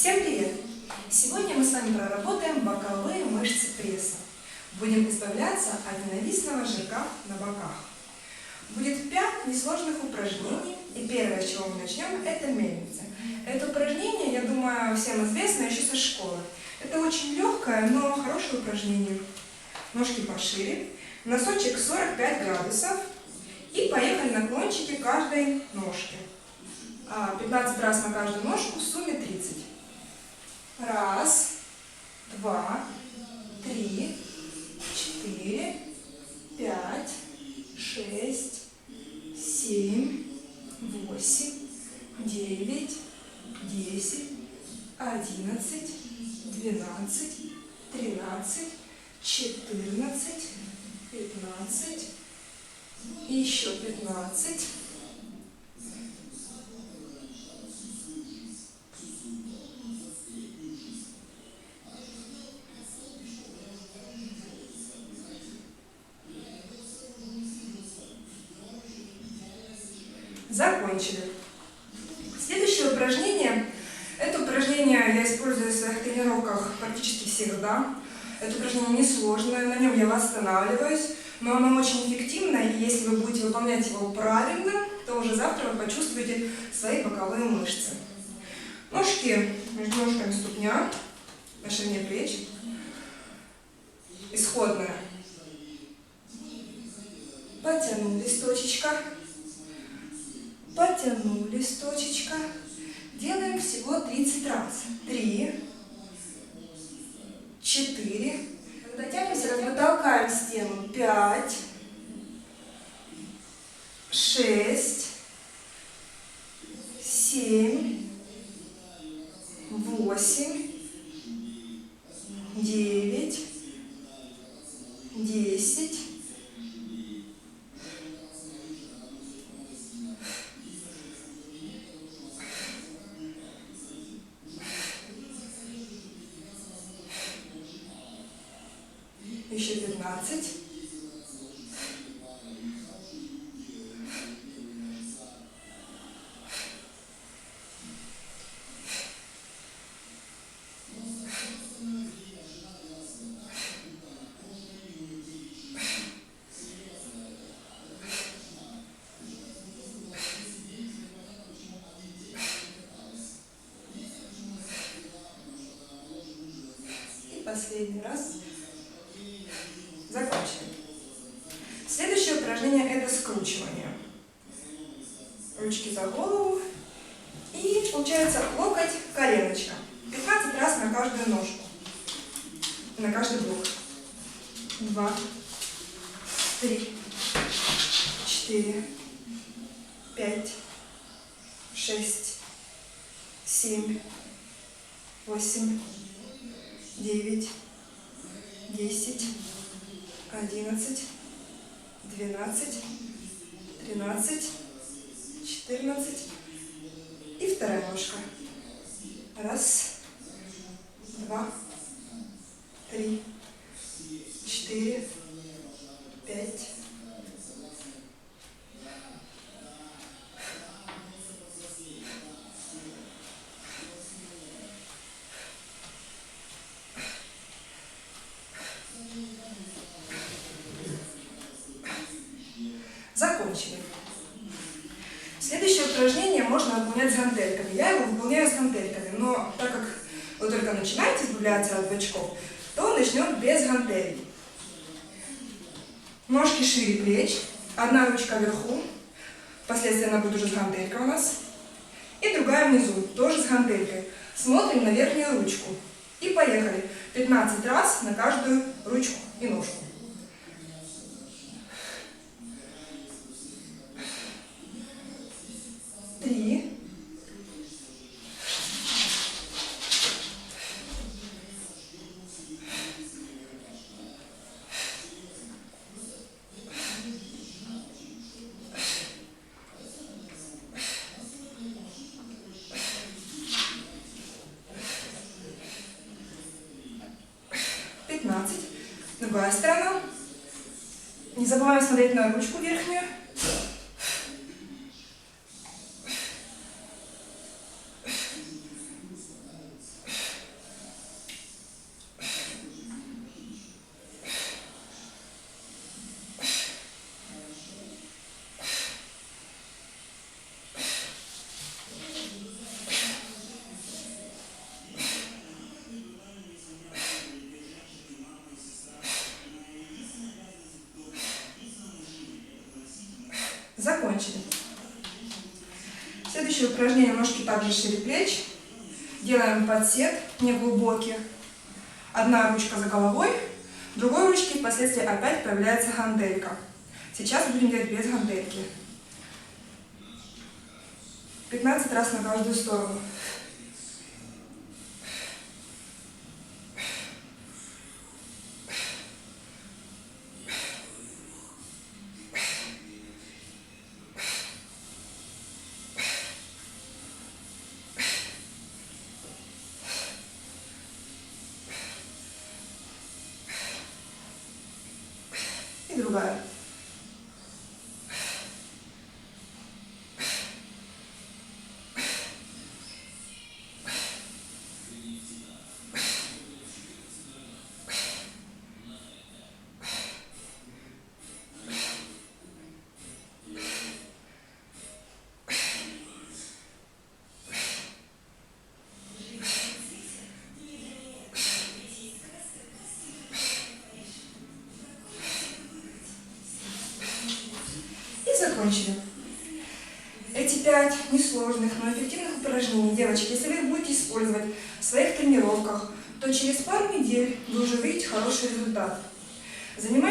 Всем привет! Сегодня мы с вами проработаем боковые мышцы пресса. Будем избавляться от ненавистного жирка на боках. Будет 5 несложных упражнений, и первое, с чего мы начнем, это мельница. Это упражнение, я думаю, всем известно еще со школы. Это очень легкое, но хорошее упражнение. Ножки пошире, носочек 45 градусов, и поехали наклончики каждой ножки. 15 а, раз на каждую ножку, в сумме 30. Раз, два, три, четыре, пять, шесть, семь, восемь, девять, десять, одиннадцать, двенадцать, тринадцать, четырнадцать, пятнадцать, еще пятнадцать. Закончили. Следующее упражнение. Это упражнение я использую в своих тренировках практически всегда. Это упражнение несложное, на нем я восстанавливаюсь, но оно очень эффективное, и если вы будете выполнять его правильно, то уже завтра вы почувствуете свои боковые мышцы. Ножки между ножками ступня, на ширине плеч. Исходная. Потянули листочечка потянули листочечка. Делаем всего 30 раз. 3, 4. Когда тянемся, мы толкаем стену. 5, 6, 7, 8, 9, 15. последний раз. Скручивание. Ручки за голову. И получается локоть, коленочка. 15 раз на каждую ножку. На каждый блок. Два, три, четыре, пять, шесть, семь, восемь, девять, десять. Одиннадцать, двенадцать, тринадцать, четырнадцать и вторая ножка. Раз, два, три, четыре, пять, Закончили. Следующее упражнение можно выполнять с гантельками. Я его выполняю с гантельками, но так как вы только начинаете избавляться от бочков, то начнем без гантелей. Ножки шире плеч, одна ручка вверху, впоследствии она будет уже с гантелькой у нас, и другая внизу, тоже с гантелькой. Смотрим на верхнюю ручку. И поехали. 15 раз на каждую ручку и ножку. Другая сторона. Не забываем смотреть на ручку верхнюю. Закончили. Следующее упражнение. Ножки также шире плеч. Делаем подсед, неглубокий. Одна ручка за головой, другой ручки впоследствии опять появляется гантелька. Сейчас будем делать без гантельки. 15 раз на каждую сторону. И другая. И закончили. Эти пять несложных, но эффективных упражнений, девочки, если вы их будете использовать в своих тренировках, то через пару недель вы уже увидите хороший результат. Занимайтесь